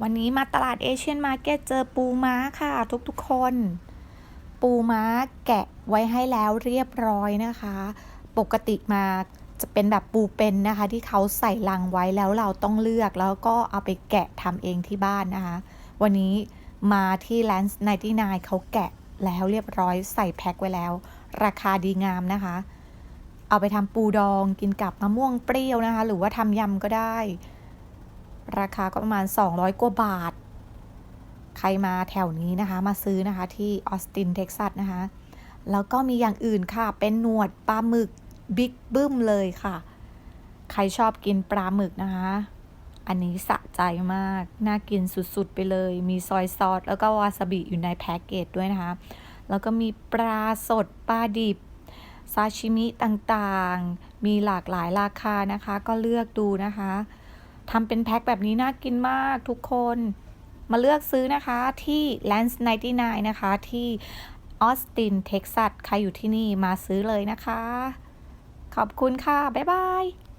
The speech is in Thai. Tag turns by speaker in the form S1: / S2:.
S1: วันนี้มาตลาดเอเชียนมาร์เก็ตเจอปูม้าค่ะทุกๆคน ปูม้าแกะไว้ให้แล้วเรียบร้อยนะคะ ปกติมาจะเป็นแบบปูเป็นนะคะ ที่เขาใส่ลังไว้แล้วเราต้องเลือกแล้วก็เอาไปแกะทำเองที่บ้านนะคะ วันนี้มาที่ Lance 99เขาแกะแล้วเรียบร้อยใส่แพ็คไว้แล้ว ราคาดีงามนะคะ เอาไปทำปูดองกินกับมะม่วงเปรี้ยวนะคะ หรือว่าทำยำก็ได้ ราคาก็ประมาณ 200 กว่าบาท ใครมาแถวนี้นะคะ มาซื้อนะคะที่ออสตินเท็กซัสนะคะ แล้วก็มีอย่างอื่นค่ะ เป็นหนวดปลาหมึกบิ๊กบึ้มเลยค่ะ ใครชอบกินปลาหมึกนะคะ อันนี้สะใจมาก น่ากินสุดๆไปเลย มีซอยซอสแล้วก็วาซาบิอยู่ในแพ็กเกจด้วยนะคะ แล้วก็มีปลาสดปลาดิบซาชิมิต่างๆ มีหลากหลายราคานะคะ ก็เลือกดูนะคะ ทำเป็นแพ็คแบบนี้น่ากินมากทุกคน มาเลือกซื้อนะคะที่ Lance 99 นะคะที่ออสตินเท็กซัสใครอยู่ที่นี่มาซื้อเลยนะคะ ขอบคุณค่ะ บ๊ายบาย